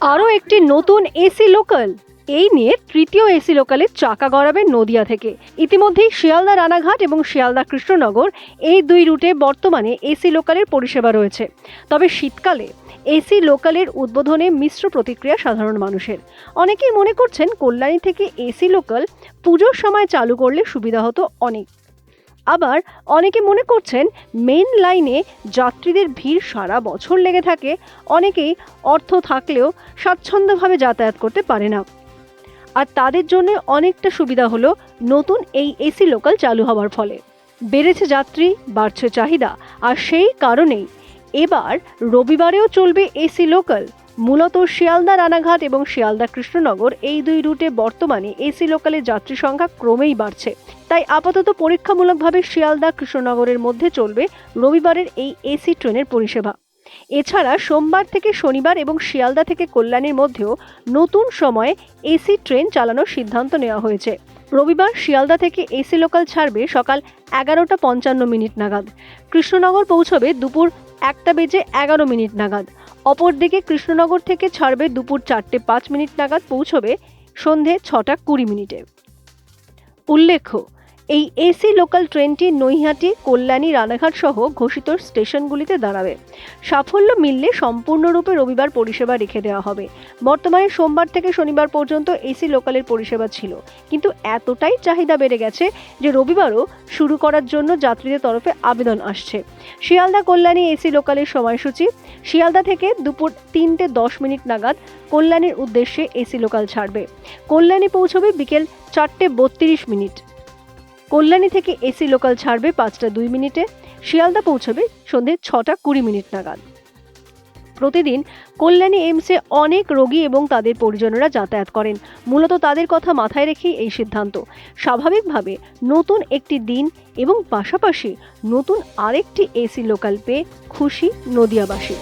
আরও একটি নতুন এসি লোকাল। এই নিয়ে তৃতীয় এসি লোকালের চাকা গড়াবে নদিয়া থেকে। ইতিমধ্যেই শিয়ালদা রানাঘাট এবং শিয়ালদা কৃষ্ণনগর এই দুই রুটে বর্তমানে এসি লোকালের পরিষেবা রয়েছে। তবে শীতকালে এসি লোকালের উদ্বোধনে মিশ্র প্রতিক্রিয়া সাধারণ মানুষের। অনেকেই মনে করছেন কল্যাণী থেকে এসি লোকাল পুজোর সময় চালু করলে সুবিধা হতো অনেক। আবার অনেকে মনে করছেন মেন লাইনে যাত্রীদের ভিড় সারা বছর লেগে থাকে, অনেকেই অর্থ থাকলেও স্বাচ্ছন্দ্যভাবে যাতায়াত করতে পারে না। আর তাদের জন্য অনেকটা সুবিধা হলো নতুন এই এসি লোকাল চালু হওয়ার ফলে। বেড়েছে যাত্রী, বাড়ছে চাহিদা, আর সেই কারণেই এবার রবিবারেও চলবে এসি লোকাল মূলত শিয়ালদা রানাঘাট এবং শিয়ালদা কৃষ্ণনগর এই দুই রুটে বর্তমানে এসি লোকালের যাত্রী সংখ্যা ক্রমেই বাড়ছে। তাই আপাতত পরীক্ষামূলকভাবে শিয়ালদা কৃষ্ণনগরের মধ্যে চলবে রবিবারের এই এসি ট্রেনের পরিষেবা। এছাড়া সোমবার থেকে শনিবার এবং শিয়ালদা থেকে কল্যাণীর মধ্যেও নতুন সময়ে এসি ট্রেন চালানোর সিদ্ধান্ত নেওয়া হয়েছে। রবিবার শিয়ালদা থেকে এসি লোকাল ছাড়বে সকাল এগারোটা পঞ্চান্ন মিনিট নাগাদ। কৃষ্ণনগর পৌঁছবে দুপুর একটা বেজে এগারো মিনিট নাগাদ। অপরদিকে কৃষ্ণনগর থেকে ছাড়বে দুপুর চারটে পাঁচ মিনিট নাগাদ, পৌঁছবে সন্ধে ছটা কুড়ি মিনিটে। উল্লেখ্য এই এসি লোকাল ট্রেনটি নৈহাটি, কল্যাণী, রানাঘাট সহ ঘোষিত স্টেশনগুলিতে দাঁড়াবে। সাফল্য মিললে সম্পূর্ণরূপে রবিবার পরিষেবা রেখে দেওয়া হবে। বর্তমানে সোমবার থেকে শনিবার পর্যন্ত এসি লোকালের পরিষেবা ছিল। কিন্তু এতটাই চাহিদা বেড়ে গেছে যে রবিবারও শুরু করার জন্য যাত্রীদের তরফে আবেদন আসছে। শিয়ালদা কল্যাণী এসি লোকালের সময়সূচি। শিয়ালদা থেকে দুপুর তিনটে দশ মিনিট নাগাদ কল্যাণীর উদ্দেশ্যে এসি লোকাল ছাড়বে। কল্যাণী পৌঁছবে বিকেল চারটে বত্রিশ মিনিট। কল্যাণী থেকে এসি লোকাল ছাড়বে পাঁচটা দুই মিনিটে, শিয়ালদা পৌঁছবে সন্ধে ছটা কুড়ি মিনিট নাগাদ। প্রতিদিন কল্যাণী এইমসে অনেক রোগী এবং তাদের পরিজনেরা যাতায়াত করেন। মূলত তাদের কথা মাথায় রেখেই এই সিদ্ধান্ত। স্বাভাবিকভাবে নতুন একটি দিন এবং পাশাপাশি নতুন আরেকটি এসি লোকাল পেয়ে খুশি নদিয়াবাসী।